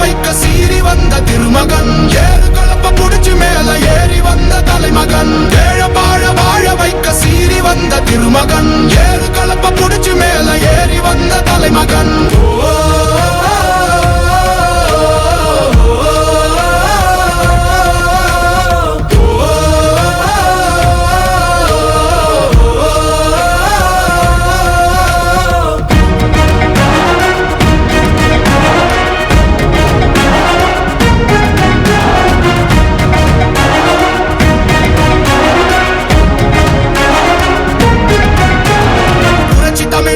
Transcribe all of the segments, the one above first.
வைக்க சீறி வந்த திருமகன். ஏறு கலப்ப புடிச்சு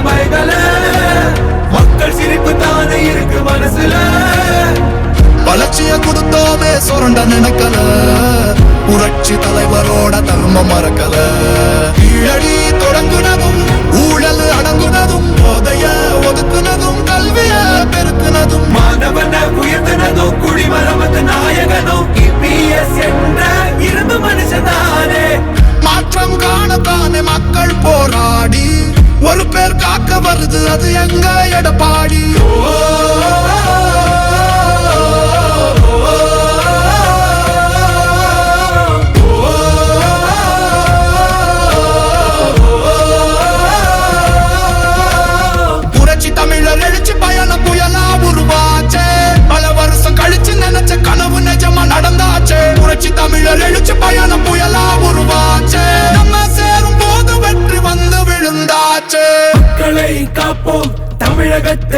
கண்டு மக்கள் சிரிப்பு தானே இருக்கு மனசுல வளர்ச்சிய கொடுத்தோமே சுரண்ட நினைக்கல புரட்சி தலைவரோட தர்மம் மறக்கல கீழடி தொடங்குனதும் காக்க வருது அது எங்க எடப்பாடி? ஓ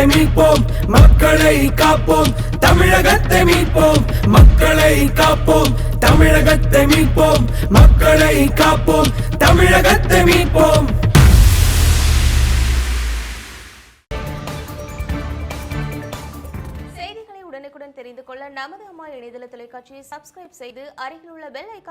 தமிழகத்தை மீட்போம் மக்களை காப்போம் தமிழகத்தை மீட்போம் மக்களை காப்போம் தமிழகத்தை மீட்போம் மக்களை காப்போம் தமிழகத்தை மீட்போம். செய்திகளை உடனுக்குடன் தெரிந்து கொள்ள நமது அம்மா இணையதள தொலைக்காட்சியை சப்ஸ்கிரைப் செய்து அருகில் உள்ள பெல் ஐக்கான்